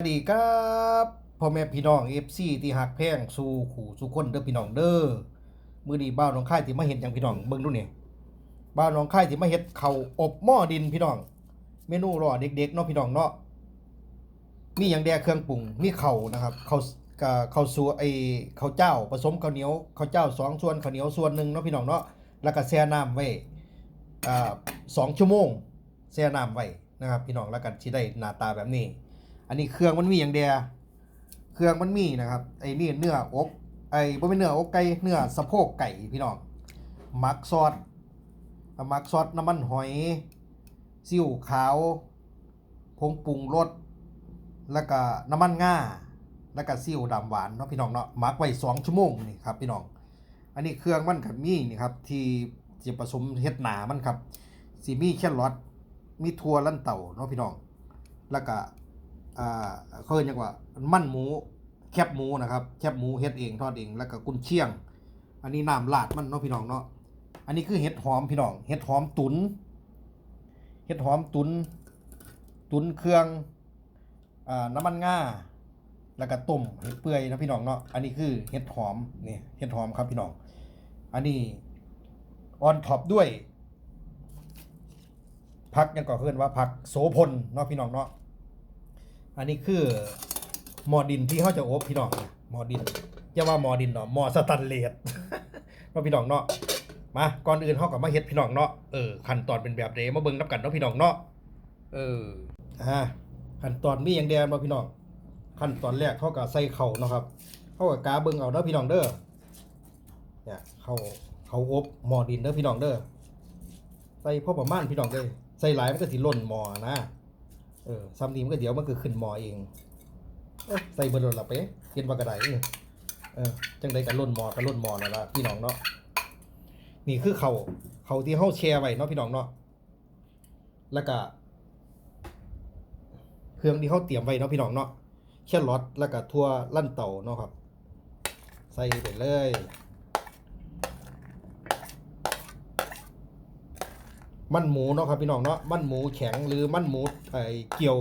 สวัสดีครับพ่อแม่พี่น้องเอฟซีที่หักแพงสู่ขู่สู่คนเด้อพี่น้องเด้อมื้อนี้บ้าวน้องค่ายที่มาเฮ็ดหยังพี่น้องเบิ่งดูนี่บ้าวน้องค่ายที่มาเฮ็ดข้าวอบหม้อดินพี่น้อง เมนูรอเด็กๆเนาะพี่น้องเนาะมีหยังแดเครื่องปรุงมีข้าวนะครับข้าวกับข้าวสัวไอ้ข้าวเจ้าผสมข้าวเหนียวข้าวเจ้าสองส่วนข้าวเหนียวส่วนหนึ่งเนาะพี่น้องเนาะแล้วก็แช่น้ำไว้อ่าสองชั่วโมงแช่น้ำไว้นะครับ พี่น้องแล้วกันสิได้หน้าตาแบบนี้ อันนี้เครื่องมันมีอย่างเดียวเครื่องมันมีนะครับ ไอ้นี่เนื้ออก ไอ้บ่เป็นเนื้ออกไก่ เนื้อสะโพกไก่พี่น้อง มักซอส มักซอสน้ำมันหอยซีอิ๊วขาว ผงปรุงรส แล้วก็น้ำมันง่า แล้วก็ซีอิ๊วดำหวานเนาะพี่น้องเนาะหมักไว้สองชั่วโมงนี่ครับพี่น้อง อันนี้เครื่องมันกับมีนี่ครับที่จะผสมเฮ็ดหนามันครับสิมีแครอทมีถั่วลันเต่าเนาะพี่น้อง แล้วก็ อ่าเขาเรียกว่ามันหมูแคบหมูนะครับแคบหมูเฮ็ดเองทอดเองแล้วก็กุนเชียง อันนี้น้ำลาดมันเนาะพี่น้องเนาะอันนี้คือเห็ดหอมพี่น้องเห็ดหอมตุนเห็ดหอมตุนตุนเครื่องอ่าน้ำมันง่าแล้วก็ต้มเห็ดเปื่อยนะพี่น้องเนาะอันนี้คือเห็ดหอมนี่เห็ดหอมครับพี่น้อง อันนี้ออนท็อปด้วยพักยังก่อเพื่อนว่าพักโสพลเนาะพี่น้องเนาะ อันนี้คือหมอดินที่เขาจะอบพี่น้องนะหมอดินอย่าว่าหมอดินเนาะหมอสแตันเลสว่าพี่น้องเนาะมาก่อนอื่นเขากับมาเฮ็ดพี่น้องเนาะเออขั้นตอนเป็นแบบเดมาเบิ่งนับกันเนาะพี่น้องเนาะเอออ่าขั้นตอนมีอย่างเดียวมาพี่น้องขั้นตอนแรกเขากับใส่เข่าเนาะครับเขากับกาเบิ่งเอาเนาะพี่น้องเด้อเนี่ยเขาเขาอบหมอดินเด้อพี่น้องเด้อใส่พอประมาณพี่น้องเด้อใส่หลายมันก็สิล่นหมอนะ เออซ้ำนี้มันก็เดี๋ยวมันก็ขึ้นหมอเองเอ้ยใส่เบอร์โดนละเป๊ะเห็นว่ากระไดเออเออจังใดกันล่นหมอกันล่นหมอนั่นละพี่น้องเนาะนี่คือเขาเขาที่เฮาแชร์ไว้เนาะพี่น้องเนาะแล้วก็เครื่องที่เขาเตรียมไว้เนาะพี่น้องเนาะแค่รอทแล้วก็ทั่วลั่นเต่าเนาะครับ ใส่ไปเลย มันหมูเนาะครับพี่น้องเนาะมันหมูแข็งหรือมันหมูไอ้เกียว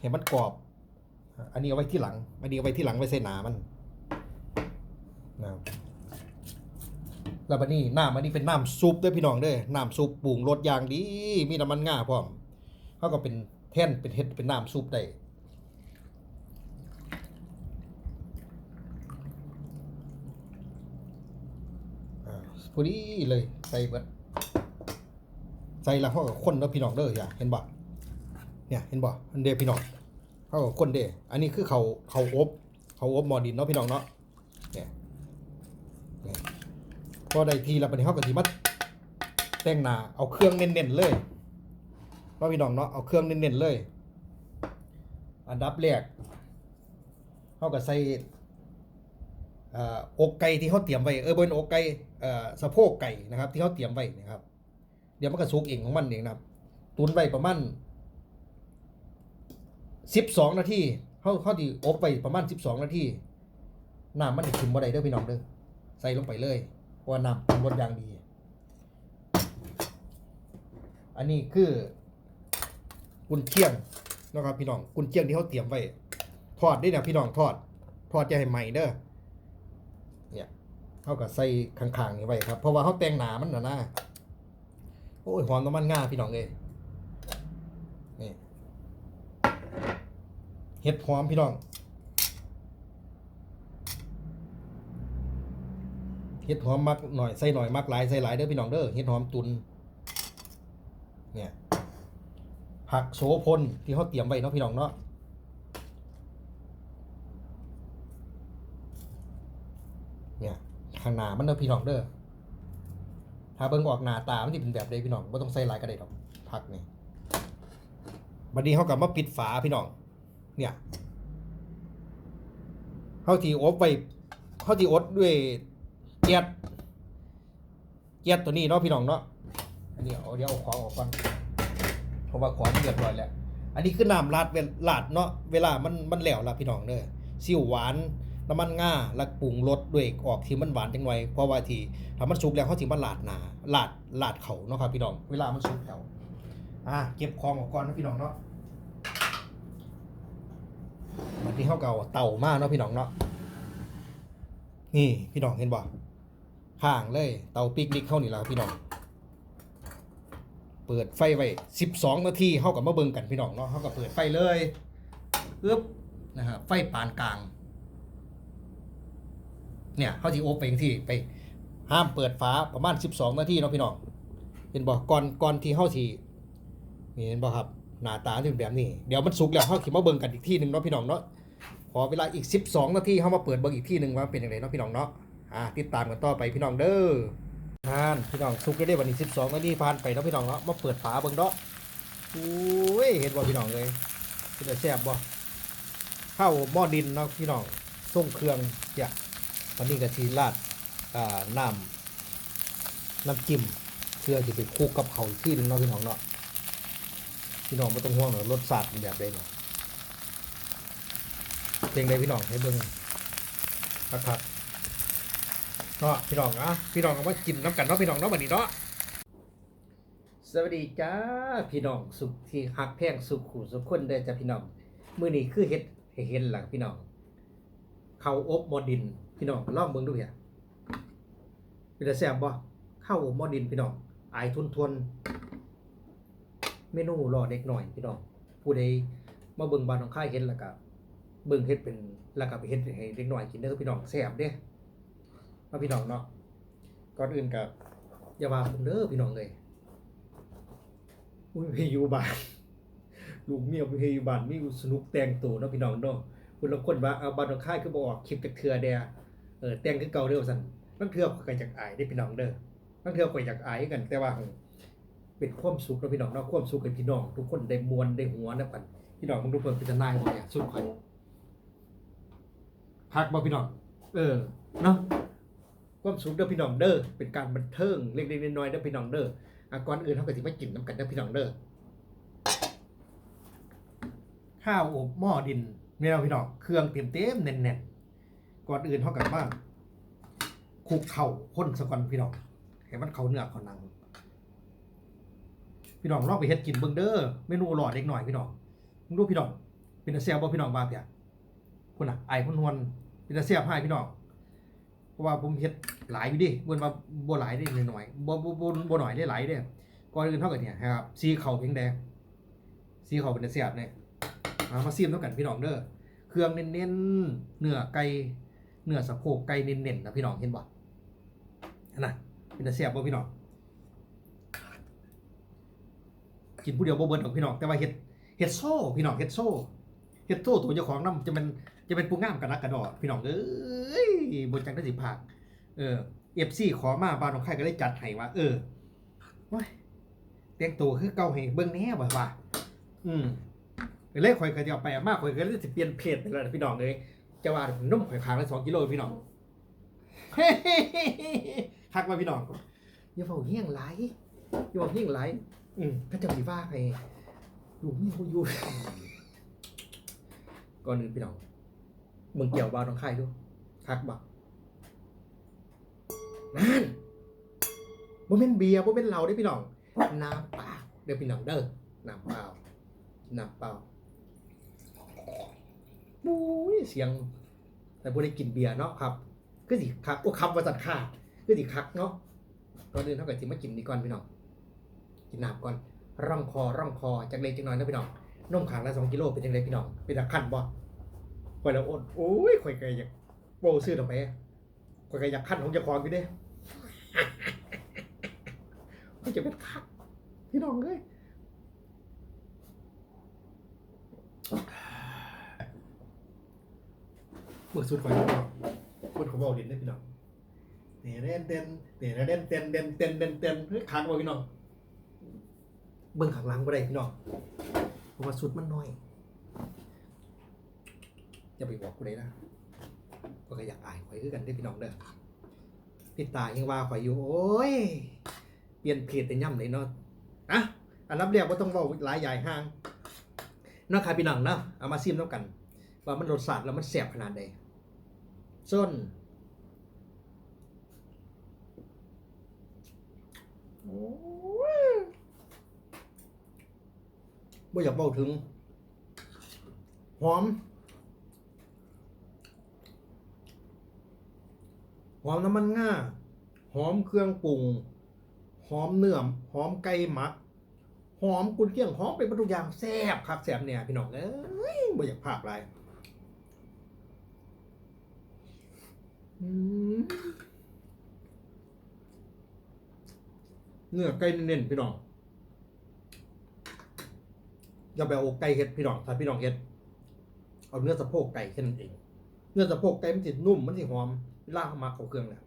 เห็นมันกรอบ อันนี้เอาไว้ที่หลัง อันนี้เอาไว้ที่หลังไว้ใส่หนามันนะครับแล้วบัดนี้น้ำอันนี้เป็นน้ำซุปด้วยพี่น้องเด้อน้ำซุปปรุงรสอย่างดี มีน้ำมันง่าพร้อมเขาก็เป็นแท่นเป็นเห็ดเป็นน้ำซุปได้พอดีเลยใส่เบิด ใส่แล้วเขากับคนเด้อพี่น้องเด้ออย่าเห็นบ่เนี่ยเห็นบ่อันเดียพี่น้องเขากับคนเด้อันนี้คือเขาเขาอบเขาอบหมอดินเนาะพี่น้องเนาะเนี่ยพอได้ทีแล้วบัดนี้เขาก็สิมาแต่งหน้าเอาเครื่องเน้นๆเลยเนาะพี่น้องเนาะเอาเครื่องเน้นๆเลย อันดับแรกเขาก็ใส่อกไก่ที่เขาเตรียมไว้เออบนอกไก่สะโพกไก่นะครับ ที่เขาเตรียมไว้นะครับ ดี๋ยวมันก็สุกเองของมันเองนะครับ ตุนไว้ประมาณสิบสองนาทีเขาเขาที่อบไปประมาณสิบสองนาทีน้ำมันขึ้นบ่ได้เด้อพี่น้องเด้อใส่ลงไปเลยเพราะว่าน้ำเป็นรสอย่างดี อันนี้คือ กุนเชียงนะครับพี่น้อง กุนเชียงที่เขาเตรียมไว้ทอดได้เนี่ยพี่น้องทอด ทอดจะให้ใหม่เด้อเนี่ยเขาก็ใส่ข้างๆนี่ไว้ครับ เพราะว่าเขาแต่งหนามันนะนะ โอ้ยหอมน้ำมันง่าพี่น้องเอ้ยนี่เห็ดหอมพี่น้องเห็ดหอมมักหน่อยใส่หน่อยมักหลายใส่หลายเด้อพี่น้องเด้อเห็ดหอมตุนเนี่ยผักโสพลที่เขาเตรียมไว้เนาะพี่น้องเนาะเนี่ยข้างหน้ามันเด้อพี่น้องเด้อ ถ้าเบิ่งออกหน้าตามันสิเป็นแบบใดพี่น้องบ่ต้องใส่หลายก็ได้ดอกผักนี่บัดนี้เฮากลับมาปิดฝาพี่น้อง เนี่ยเฮาที่อบไว้เฮาที่อดด้วยเกียดเกียดตัวนี้เนาะพี่น้องเนาะอันนี้เอาเดี๋ยวเอาของออกก่อนเพราะว่าของมันเรียบร้อยแล้วอันนี้คือน้ำราดเวลาดเนาะเวลามันมันแล้วล่ะพี่น้องเด้อซิ่วหวาน น้ำมันง่าแล้วปรุงรสด้วยออกที่มันหวานจังหน่อยเพราะว่าที่ถ้ามันสุกแล้วเขาสิมาลาดหนาลาดลาดเขาเนาะครับพี่น้องเวลามันสุกแล้วอะเก็บของออกก่อนนะพี่น้องเนาะอันนี้เขาเก่าเต่ามากเนาะพี่น้องเนาะนี่พี่น้องเห็นบ่ห่างเลยเตาปิกนิกเข้านี่ล่ะพี่น้องเปิดไฟไว้12นาทีเฮากับมาเบิ่งกันพี่น้องเนาะเฮาก็เปิดไฟเลยอึ๊บนะฮะไฟปานกลาง เนี่ยเฮาสิโอบไปจังที่ไปห้ามเปิดฟ้าประมาณ 12 นาทีเนาะพี่น้องเห็นบ่ก่อนก่อนที่เฮาสินี่เห็นบ่ครับหน้าตาเป็นแบบนี้เดี๋ยวมันสุกแล้วเฮาสิมาเบิ่งกันอีกที่หนึ่งเนาะพี่น้องเนาะขอเวลาอีก 12 นาทีเฮามาเปิดเบิ่งอีกที่หนึ่งว่าเป็นจังไดเนาะพี่น้องเนาะอ่าติดตามกันต่อไปพี่น้องเด้อทานพี่น้องสุกได้วันนี้ 12 นาทีผ่านไปเนาะพี่น้องเนาะมาเปิดฝาเบิ่งเนาะโอ้ยเห็นบ่พี่น้องเลยเป็นแต่แซ่บบ่ข้าวหม้อดินเนาะพี่น้องส่งเครื่องจ้ะ วันนี้ก็สิราดน้ำน้ำจิ้มเชื่อสิไปคลุกกับเขาที่นึงเนาะพี่น้องเนาะพี่น้องไม่ต้องห่วงหรอกรสชาติแบบใดเนาะเพลงใดพี่น้องให้เบิ่งนะครับเนาะพี่น้องนะพี่น้องก็มากินน้ำกันเนาะพี่น้องเนาะบัดนี้เนาะสวัสดีจ้าพี่น้องสุขที่ฮักแพงสุขขู่สุขคนเด้จ้าพี่น้องมื้อนี้คือเฮ็ดเห็นหลังพี่น้องเขาอบหมอดิน พี่น้องลองเบิ่งดูเพียเป็นแซ่บบ่ข้าวหมอดินพี่น้องอายทุนทวนเมนูรอเด็กหน่อยพี่น้องผู้ใดมาเบิ่งบ้านของค่ายเห็นแล้วก็เบิ่งเฮ็ดเป็นแล้วก็ไปเฮ็ดให้เด็กหน่อยกินเด้อพี่น้องแซ่บเด้มาพี่น้องเนาะก่อนอื่นก็อย่าว่าผมเด้อพี่น้องเลยอุ้ยไปอยู่บ้านลูกเมียไปอยู่บ้านมีสนุกแต่งตัวเนาะพี่น้องเนาะคนละคนว่าเอาบ้านของค่ายคือบ่ออกคลิปจากเทื่อเด้อ เออแต่งคือเก่าเด้อว่าซั่นนั่นเทื่อข่อยจากอายเด้พี่น้องเด้อนั่นเทื่อข่อยจากอายกัน แต่ว่าเป็นความสุขเราพี่น้องเนาะความสุขกับพี่น้อง ทุกคนได้มวลได้หัวนะกันพี่น้องมึงดูเพิ่นเป็นทนายบ่เนี่ยสุขข่อยพักบ่พี่น้อง เออเนาะความสุขเด้อพี่น้องเด้อเป็นการบันเทิงเล็กๆน้อยๆเด้อพี่น้องเด้ออะก่อนอื่นเฮาก็สิมากินน้ำกันเด้อพี่น้องเด้อข้าวอบหม้อดินนี่เราพี่น้องเครื่องเต็มเต็มๆแน่นๆ ก่อนอื่นเฮาก็มาคุกเข่าคนซะกอนพี่น้องให้มันเข้าเนื้อเข้าหนัง พี่น้องลองไปเฮ็ดกินเบิ่งเด้อเมนูอร่อยเล็กหน่อยพี่น้องมึงดูพี่น้องเป็นตาแซ่บบ่พี่น้องว่าเพียคุณน่ะไอ้พุ่นฮวนเป็นตาแซ่บให้พี่น้องเพราะว่าผมเฮ็ดหลายอยู่ดิเบิ่นว่าบ่หลายได้หน่อยๆบ่บ่บ่บ่หน่อยได้หลายเด้ก่อนอื่นเท่ากันเนี่ยครับสีเข่าเพียงแดงสีเข่าเป็นตาแซ่บเนี่ยมาซิมเท่ากันพี่น้องเด้อเครื่องเน้นๆเนื้อไก่ เนื้อสะโพกไก่เน้นๆนะพี่น้องเห็นบ่นน่ะเป็นตาแซ่บบ่พี่น้องกินผู้เดียวบ่เบิดหรอกพี่น้องแต่ว่าเฮ็ดเฮ็ดโซ่พี่น้องเฮ็ดโซ่เฮ็ดโซ่ตัวเจ้าของน้ำจะเป็นจะเป็นผู้งามกระนักกระดอพี่น้องเอ้ยบ่จักได้สิภาคเออ FC ขอมาบ้านของใครก็ได้จัดให้ว่า เออว้ยแต่งตัวคือเก่าให้เบิ่งแหน่ว่ว่า อืมเลยข่อยก็จะเอาไปเอามาข่อยก็เลยสิเปลี่ยนเพจไปแล้วพี่น้องเอ้ย จะว่านุ่มข่อยค้างละ2กิโลพี่น้องคักว่าพี่น้องอย่าเฝ้าเฮี้ยงหลายอย่าเฝ้าเฮี้ยงหลายอืมพระเจ้าสีฟ้าไปลูกนี่เขาอยู่ก่อนอื่นพี่น้องมึงเกี่ยวบาวน้องไข่ดูคักบักนั่นบ่เป็นเบียร์บ่เป็นเหล้าเด้อพี่น้องน้ำเปล่าเด้อพี่น้องเด้อน้ำเปล่าน้ำเปล่าบุ้ยเสียง แต่บ่ได้กินเบียร์เนาะครับก็สิคักโอ้คำว่าสัตว์ค่าก็สิคักเนาะก่อนอื่นเท่ากับสิมากินนี่ก่อนพี่น้องกินน้ำก่อนร่องคอร่องคอจากเล็กจากน้อยนะพี่น้องนมขางละสองกิโลเป็นยังไงพี่น้องเป็นตะขันบ่ข่อยละอดโอ้ยข่อยก็อยากโบซื้อดอกไปข่อยก็อยากขั้นของจะคองอยู่เด้ข่อยจะเป็นคักพี่น้องเลย เมื่อสุดข่อยพี่น้องคนเขาบอกเด่นได้พี่น้องเต้นเต้นเต้นเต้นเต้นเต้นเต้นเต้นเต้นเฮ้ยค้างบ่พี่น้องเบิ่งข้างหลังบ่ได้พี่น้องเพราะว่าสุดมันน้อยอย่าไปบอกกูเลยนะก็อยากอายข่อยคือกันได้พี่น้องเด้อติดตายังว่าข่อยอยู่โอ้ยเปลี่ยนเพจแต่ย่ำเลยเนาะอะอันรับเรียกว่าต้องเว้าหลายใหญ่ห้างนาะครับพี่น้องเนาะเอามาซิมแล้วกัน ว่ามันรสชาติแล้วมันแซ่บขนาดใด ส้น โอ้ยไม่อยากเบ้าถึง หอม หอมน้ำมันง่า หอมเครื่องปรุง หอมเนื้อหอมไก่หมัก หอมกุนเคียงหอมเป็นประตูยางแซ่บคักแซ่บเนี่ยพี่น้องเอ้ยไม่อยากภาคไร เนื้อไก่เน้นๆพี่น้องอย่าไปเอาไก่เห็ดพี่น้องถ้าพี่น้องเห็ด เอาเนื้อสะโพกไก่แค่นั้นเอง เนื้อสะโพกไก่มันสินุ่มมันสิหอมเวลาเขามักเขาเครื่องเนี่ย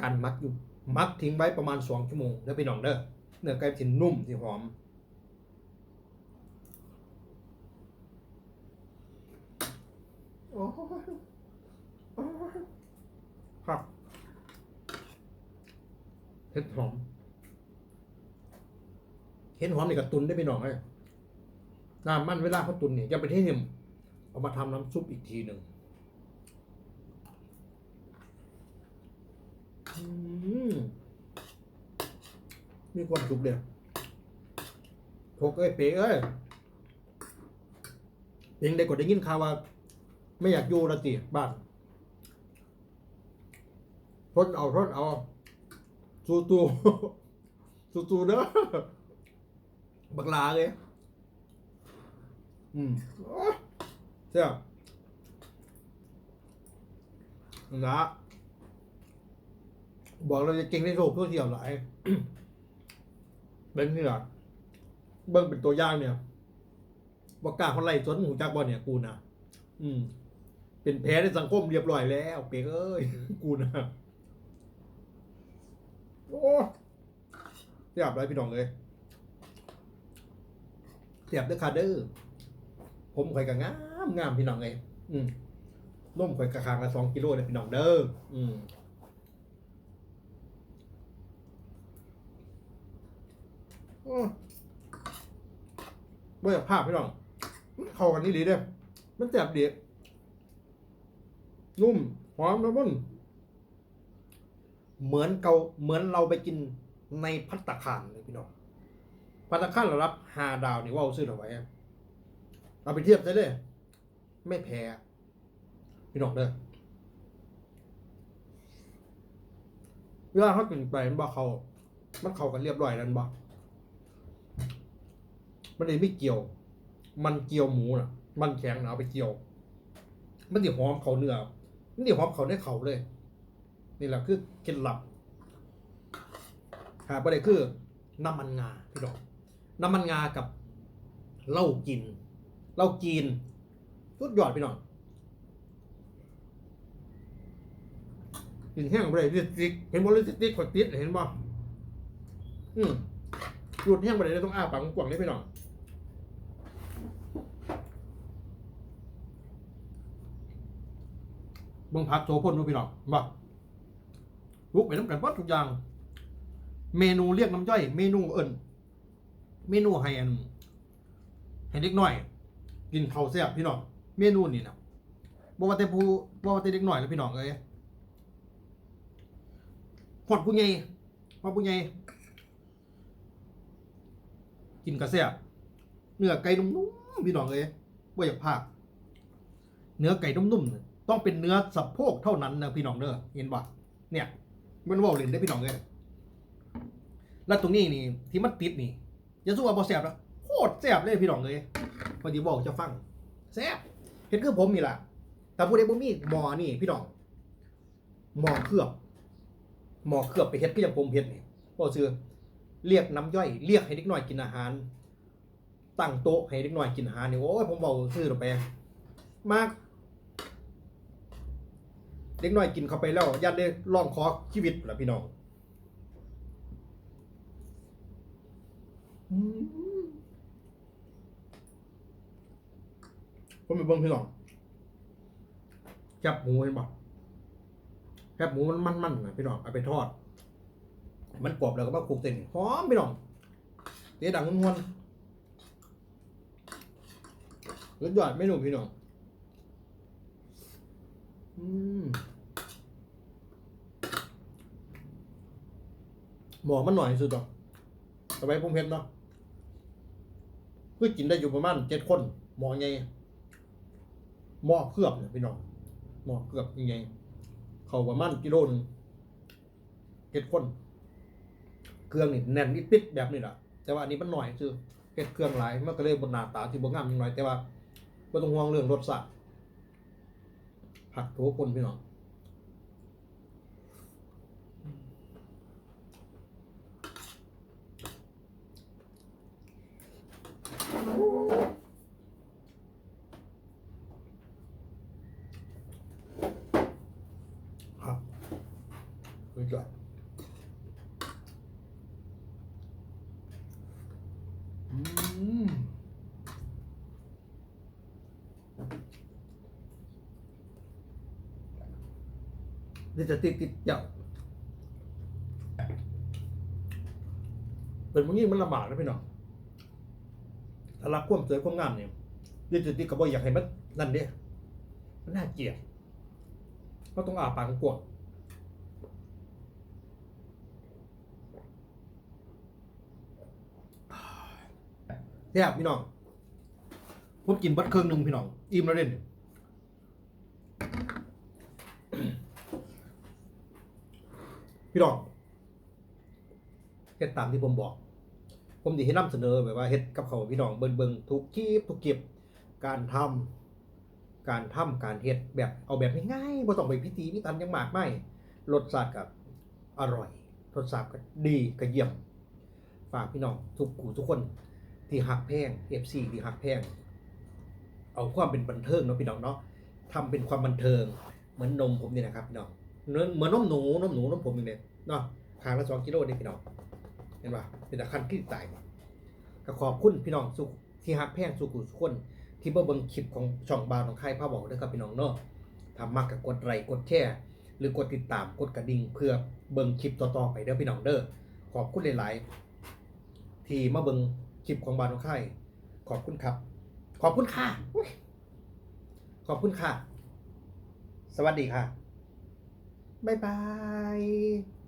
การมักอยู่มักทิ้งไว้ประมาณสองชั่วโมงแล้วพี่น้องเด้อเนื้อไก่มันสินุ่มสิหอมโอ้ ครับเห็ดหอม เห็ดหอมนี่กับตุนได้พี่น้องเลยน้ำมันเวลาเขาตุนเนี่ยจะไปเทเห็มเอามาทำน้ำซุปอีกทีหนึ่งอืมมีความสุขเดียวโถกเอ้ยเป๋เอ้ยเพียงได้กดได้ยินข่าวว่า ไม่อยากอยู่ละติบ้าน ทนเอาทนเอาสู้ตูสู้ตูเด้อบักลาเลยอืมอ๊ยเจ้านะบอกเราจะเก่งในโลกโซเชียลหลายเป็นนี่หรอเบิ้งเป็นตัวอย่างเนี่ยบอกกล้าคนไล่สนหูจักบอลเนี่ยกูนะอืม เป็นแพ้ในสังคมเรียบร้อยแล้ว เป๊กเอ้ยกูนะ โอ้เสียบไรพี่น้องเลยเสียบเด้อค่ะเด้อผมข่อยกับงามงามพี่น้องเลยอืมร่มข่อยกระคางละสองกิโลเลยพี่น้องเด้ออืมโอ้เบื่อภาพพี่น้องเข้ากันนี่ดีเด้มันแสบดีนุ่มหอมแล้วมัน เหมือนเกาเหมือนเราไปกินในพัตตาคารเลยพี่น้องพัตตาคารเรารับหาดาวนี่ว่าเอาซื้อเอาไว้เราไปเทียบได้เลย ไม่แพ้พี่น้องเด้อเวลาเขากินไปมันบอกเขามันเข้ากันเรียบร้อยแล้วมันบอกมันเลยไม่เกี่ยว มันเกี่ยวหมูน่ะ มันแข็งนะเอาไปเกี่ยว มันสิหอมเขาเนื้อมันสิหอมเขาได้เขาเลย นี่แหละคือเคล็ดลับหาประเด็นคือน้ำมันงาพี่น้องน้ำมันงากับเหล้ากินเหล้าจีนสุดยอดพี่น้องกินแห้งไปเลยลิปสติกเห็นบ่ลิสติกขดติดเห็นบ่อืมหยุดแห้งไปเลยต้องอ้าปากกว้างๆเลยพี่น้องเบิ่งผักโสพลดูพี่น้องบ่ ลุกไปน้ำกันวัดทุกอย่าง เมนูเรียกน้ำย่อย เมนูเอิ่นเมนูให้อันให้เด็กน้อย กินข้าวแซ่บพี่น้องเมนูนี่นะบ่ว่าแต่ผู้บ่ว่าแต่เด็กน้อยแล้วพี่น้องเอ้ยฮอดผู้ใหญ่ฮอดผู้ใหญ่กินกระแซ่บเนื้อไก่นุ่มๆพี่น้องเอ้ยบ่อยากพากเนื้อไก่นุ่มๆต้องเป็นเนื้อสะโพกเท่านั้นนะพี่น้องเด้อเห็นปะเนี่ย มันว่าเล่นได้พี่น้องเลยแล้วตรงนี้นี่ที่มันติดนี่อยังสู้ว่าบ่แซ่บแล้วโคตรแซ่บเลยพี่น้องเลยพอดีบอกจะฟังแซ่บเห็นคือผมนี่แหละแต่ผู้ใดบ่มีหมอนี่พี่น้องหมอเคลือบหมอเคลือบไปเฮ็ดก็ยังผมเฮ็ดนี่บ่ซื้อเรียกน้ำย่อยเรียกให้เด็กน้อยกินอาหาร ตั้งโต๊ะให้เด็กน้อยกินอาหารนี่โอ้ยผมเบาซื้อลงไปมาก เด็กน้อยกินเข้าไปแล้วยันได้ลองคอชีวิตล่ะพี่น้องผมไปเบิ่งพี่น้องแคบหมูเห็นปะแคบหมูมันมันๆนะพี่น้องเอาไปทอด มันกรอบแล้วก็มาคลุกเส้นหอมพี่น้องเตะดังนวลๆรสยอดไม่หนุ่มพี่น้อง อืม หมอมันหน่อยสุดดอกต่อไปผมเห็นเนาะคือกินได้อยู่ประมาณเจ็ดคน หมอไงหมอเคลือบเนี่ยพี่น้องหมอเคลือบยังไงเขาประมาณกิโลนึงเห็ดข้นเครื่องนี่แน่นนิดปิดแบบนี้แหละแต่ว่าอันนี้มันหน่อยคือเห็ดเครื่องหลายมันก็เลยบนหน้าตาที่บ่งามนิดหน่อยแต่ว่าบ่ต้องห่วงเรื่องรสชาติผักโถปนพี่น้อง ครับ สุดยอดอืมนี่จะติดติดเจ้าเป็นมึงยิ่มันลำบากนะพี่น้องถ้ารักความสวยความงามเนี่ยนี่จะติดกับบ่อยากให้มันนั่นเด้มันน่าเกลียดก็ต้องอาปากกวาง เนี่ยพี่น้องผมกินบัดเครื่องหนึ่งพี่น้องอิ่มแล้วเด่นพี่น้องเฮ็ดตามที่ผมบอก ผมดีให้นำเสนอแบบว่าเฮ็ดกับเขาพี่น้องเบิ่งเบิ่งทุกคลิปทุกคลิปการทำการทำการเฮ็ดแบบเอาแบบง่ายๆบ่ต้องไปพิธีพิธันยังมากไม่รสชาติกับอร่อยรสชาติก็ดีก็เยี่ยมฝากพี่น้องทุกกูทุกคน ที่หักแพง FC ที่หักแพงเอาความเป็นบันเทิงเนาะพี่น้องเนาะทำเป็นความบันเทิง เหมือนนมผมนี่นะครับพี่น้องเหมือนเหมือนนมหนูนมหนูนมผมนี่เนี่ยเนาะคางละสองกิโลนี่พี่น้องเห็นป่ะเป็นตะคันที่ตายก็ขอบคุณพี่น้องสุขที่หักแพงสุขุทุคนที่เบิ่งคลิปของช่องบาวของค่ายผ้าบอกนะครับพี่น้องเนาะทำมากกับกดไลค์กดแชร์หรือกดติดตามกดกระดิ่งเพื่อเบิ่งคลิปต่อๆไปเด้อพี่น้องเด้อขอบคุณหลาย ๆ ที่มาเบิ่ง คลิปของบาวของค่ายขอบคุณครับ ขอบคุณค่ะอุ๊ยขอบคุณค่ะ สวัสดีค่ะ บ๊ายบาย